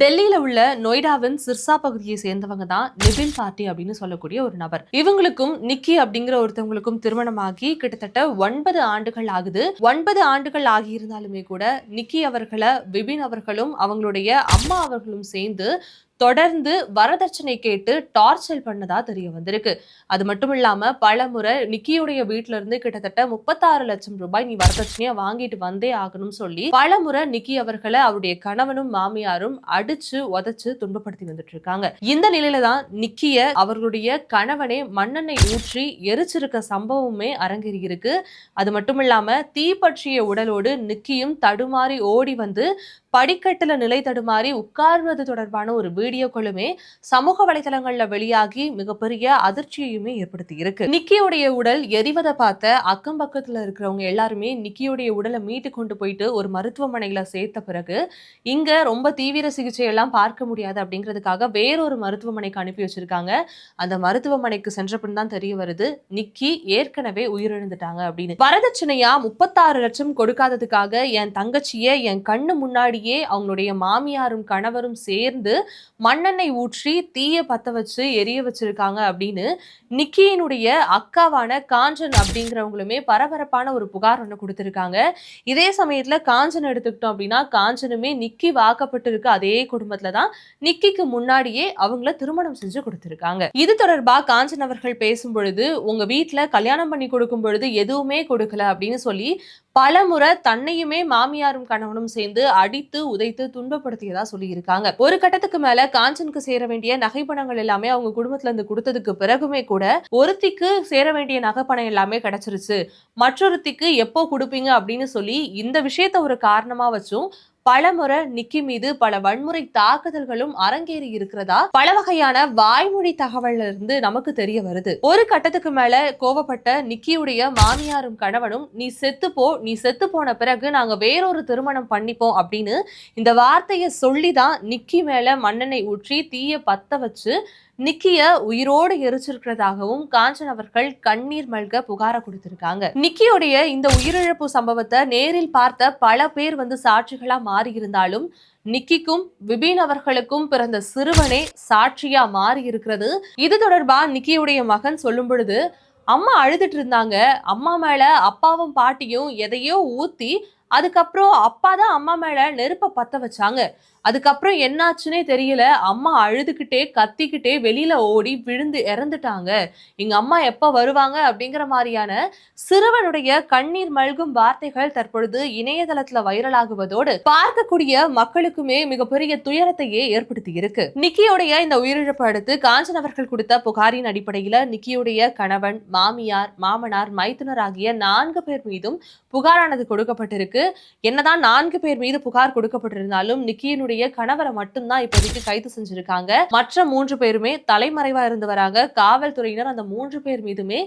டெல்லியில உள்ள நொய்டாவின் சிர்சா பகுதியை சேர்ந்தவங்க தான் நிபின் பார்ட்டி அப்படின்னு சொல்லக்கூடிய ஒரு நபர். இவங்களுக்கும் நிக்கி அப்படிங்கிற ஒருத்தவங்களுக்கும் திருமணமாகி கிட்டத்தட்ட ஒன்பது ஆண்டுகள் ஆகுது. ஒன்பது ஆண்டுகள் ஆகியிருந்தாலுமே கூட நிக்கி அவர்களை விபின் அவர்களும் அவங்களுடைய அம்மா அவர்களும் சேர்ந்து தொடர்ந்து வரதட்சணை கேட்டு டார்ச்சர் பண்ணதா தெரிய வந்திருக்கு. அது மட்டும் இல்லாம பல முறை நிக்கியுடைய வீட்டுல இருந்து கிட்டத்தட்ட முப்பத்தாறு லட்சம் ரூபாய் நீ வரதட்சணையா வாங்கிட்டு வந்தே ஆகணும்னு சொல்லி பல முறை நிக்கி அவர்களை அவருடைய கணவனும் மாமியாரும் அடிச்சு உதச்சு துன்பப்படுத்தி வந்துட்டு இருக்காங்க. இந்த நிலையில தான் நிக்கிய அவர்களுடைய கணவனை மண்ணெண்ணெய் ஊற்றி எரிச்சிருக்க சம்பவமே அரங்கேறி இருக்கு. அது மட்டும் இல்லாம தீப்பற்றிய உடலோடு நிக்கியும் தடுமாறி ஓடி வந்து படிக்கட்டுல நிலை தடுமாறி உட்கார்வது தொடர்பான ஒரு வீடியோக்களுமே சமூக வலைதளங்கள்ல வெளியாகி மிகப்பெரிய அதிர்ச்சியையுமே ஏற்படுத்தி இருக்கு நிக்கியுடைய உடல் எரிவதை பார்த்த அக்கம் பக்கத்துல இருக்கிறவங்க எல்லாருமே நிக்கியுடைய உடலை மீட்டு கொண்டு போயிட்டு ஒரு மருத்துவமனையில சேர்த்த பிறகு இங்க ரொம்ப தீவிர சிகிச்சை எல்லாம் பார்க்க முடியாது அப்படிங்கிறதுக்காக வேறொரு மருத்துவமனைக்கு அனுப்பி வச்சிருக்காங்க. அந்த மருத்துவமனைக்கு சென்ற தான் தெரிய வருது நிக்கி ஏற்கனவே உயிரிழந்துட்டாங்க அப்படின்னு. வரதட்சணையா முப்பத்தாறு லட்சம் கொடுக்காததுக்காக என் தங்கச்சியை என் கண்ணு முன்னாடியே அவங்களுடைய மாமியாரும் கணவரும் சேர்ந்து மண்ணெண்ணெய் ஊற்றி தீய பத்த வச்சு எரிய வச்சிருக்காங்க அப்படின்னு நிக்கியினுடைய அக்காவான காஞ்சன் அப்படிங்கிறவங்களுமே பரபரப்பான ஒரு புகார் ஒன்று கொடுத்துருக்காங்க. இதே சமயத்தில் காஞ்சன் எடுத்துக்கிட்டோம் அப்படின்னா காஞ்சனுமே நிக்கி வாக்கப்பட்டிருக்க அதே குடும்பத்தில் தான் நிக்கிக்கு முன்னாடியே அவங்கள திருமணம் செஞ்சு கொடுத்துருக்காங்க. இது தொடர்பாக காஞ்சன் அவர்கள் பேசும் பொழுது உங்க வீட்டில் கல்யாணம் பண்ணி கொடுக்கும் பொழுது எதுவுமே கொடுக்கல அப்படின்னு சொல்லி பலமுறை தன்னையுமே மாமியாரும் கணவனும் சேர்ந்து அடித்து உதைத்து துன்பப்படுத்தியதா சொல்லியிருக்காங்க. ஒரு கட்டத்துக்கு மேல காஞ்சனுக்கு சேர வேண்டிய நகைப்பணங்கள் எல்லாமே அவங்க குடும்பத்துல இருந்து கொடுத்ததுக்கு பிறகுமே கூட ஒருத்திக்கு சேர வேண்டிய நகைப்பணம் எல்லாமே கிடைச்சிருச்சு. மற்றொருத்திக்கு எப்போ கொடுப்பீங்க அப்படின்னு சொல்லி இந்த விஷயத்த ஒரு காரணமா வச்சும் பலமுறை நிக்கி மீது பல வன்முறை தாக்குதல்களும் அரங்கேறி இருக்கிறதா? பல வகையான வாய்மொழி தகவல்ல இருந்து நமக்கு தெரிய வருது. ஒரு கட்டத்துக்கு மேல கோவப்பட்ட நிக்கியுடைய மாமியாரும் கணவனும் நீ செத்து போ நீ செத்து போன பிறகு நாங்க வேறொரு திருமணம் பண்ணிப்போம் அப்படின்னு இந்த வார்த்தையை சொல்லிதான் நிக்கி மேல மண்ணெண்ணெய் ஊற்றி தீய பத்த வச்சு நிக்கிய உயிரோடு எரிச்சிருக்கிறதாகவும் காஞ்சன் அவர்கள் கண்ணீர் மல்க புகார கொடுத்திருக்காங்க. நிக்கியோடைய இந்த உயிரிழப்பு சம்பவத்தை நேரில் பார்த்த பல பேர் வந்து சாட்சிகளா மாறி இருந்தாலும் நிக்கிக்கும் விபின் அவர்களுக்கும் பிறந்த சிறுவனே சாட்சியா மாறி இருக்கிறது இது தொடர்பா நிக்கியுடைய மகன் சொல்லும் பொழுது அம்மா அழுதுட்டு இருந்தாங்க. அம்மா மேல அப்பாவும் பாட்டியும் எதையோ ஊத்தி அதுக்கப்புறம் அப்பா தான் அம்மா மேல நெருப்ப பத்த வச்சாங்க. அதுக்கப்புறம் என்னாச்சுன்னே தெரியல. அம்மா அழுதுகிட்டே கத்திக்கிட்டே வெளியில ஓடி விழுந்து இறந்துட்டாங்க. எங்க அம்மா எப்ப வருவாங்க அப்படிங்கிற மாதிரியான சிறுவனுடைய கண்ணீர் மல்கும் வார்த்தைகள் தற்பொழுது இணையதளத்துல வைரலாகுவதோடு பார்க்கக்கூடிய மக்களுக்குமே மிகப்பெரிய துயரத்தையே ஏற்படுத்தி இருக்கு. நிக்கியோடைய இந்த உயிரிழப்பு அடுத்து காஞ்சன் அவர்கள் கொடுத்த புகாரின் அடிப்படையில நிக்கியுடைய கணவன் மாமியார் மாமனார் மைத்துனர் ஆகிய நான்கு பேர் மீதும் புகாரானது கொடுக்கப்பட்டிருக்கு. என்னதான் நான்கு பேர் மீது புகார் கொடுக்கப்பட்டிருந்தாலும் நிக்கியினுடைய கணவரை மட்டும்தான் இப்போதைக்கு கைது செஞ்சிருக்காங்க. மற்ற மூன்று பேருமே தலைமறைவா இருந்து வராங்க. காவல்துறையினர் அந்த மூன்று பேர் மீதுமே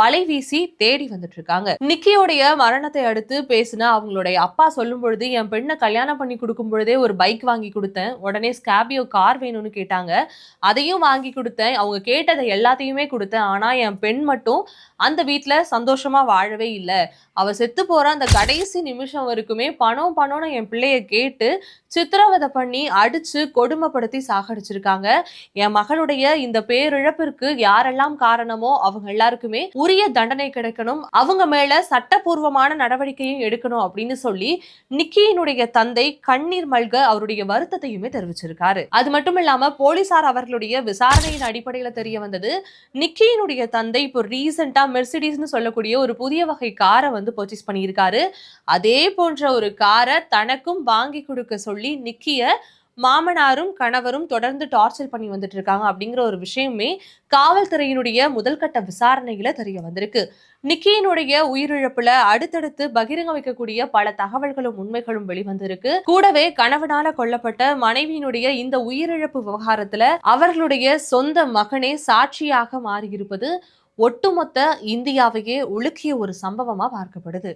வலை வீசி தேடி வந்துட்டு இருக்காங்க நிக்கியோடைய மரணத்தை அடுத்து பேசின அவங்களுடைய அப்பா சொல்லும் பொழுது என் பெண்ணை கல்யாணம் பண்ணி கொடுக்கும் பொழுதே ஒரு பைக் வாங்கி கொடுத்தேன். உடனே ஸ்காபியோ கார் வேணும்னு கேட்டாங்க. அதையும் வாங்கி கொடுத்தேன். அவங்க கேட்டதை எல்லாத்தையுமே கொடுத்தேன். ஆனா என் பெண் மட்டும் அந்த வீட்டுல சந்தோஷமா வாழவே இல்லை. அவ செத்து போற அந்த கடைசி நிமிஷம் வரைக்குமே பணம் பணம்னு என் பிள்ளைய கேட்டு சித்திரவதை பண்ணி அடிச்சு கொடுமைப்படுத்தி சாகடிச்சிருக்காங்க. என் மகளுடைய இந்த பேரிழப்பிற்கு யாரெல்லாம் காரணமோ அவங்க எல்லாருக்குமே உரிய தண்டனை கிடைக்கணும். அவங்க மேல சட்டபூர்வமான நடவடிக்கையும் எடுக்கணும் அப்படின்னு சொல்லி நிக்கியினுடைய தந்தை கண்ணீர் மல்க அவருடைய வருத்தத்தையுமே தெரிவிச்சிருக்காரு. அது மட்டும் இல்லாம போலீசார் அவர்களுடைய விசாரணையின் அடிப்படையில தெரிய வந்தது நிக்கியினுடைய தந்தை இப்போ ரீசெண்டா மெர்சிடிஸ்னு சொல்லக்கூடிய ஒரு புதிய வகை காரை வந்து பர்ச்சேஸ் பண்ணியிருக்காரு. அதே போன்ற ஒரு காரை தனக்கும் வாங்கி கொடுக்க சொல்லி நிக்கிய மாமனாரும் கணவரும் தொடர்ந்து டார்ச்சர் பண்ணி வந்துட்டு இருக்காங்க அப்படிங்கிற ஒரு விஷயமே காவல்துறையினுடைய முதல் கட்ட விசாரணையில தெரிய வந்திருக்கு. நிக்கியினுடைய உயிரிழப்புல அடுத்தடுத்து பகிரங்க வைக்கக்கூடிய பல தகவல்களும் உண்மைகளும் வெளிவந்திருக்கு. கூடவே கணவனால கொல்லப்பட்ட மனைவியினுடைய இந்த உயிரிழப்பு விவகாரத்துல அவர்களுடைய சொந்த மகனே சாட்சியாக மாறியிருப்பது ஒட்டுமொத்த இந்தியாவையே உலுக்கிய ஒரு சம்பவமா பார்க்கப்படுது.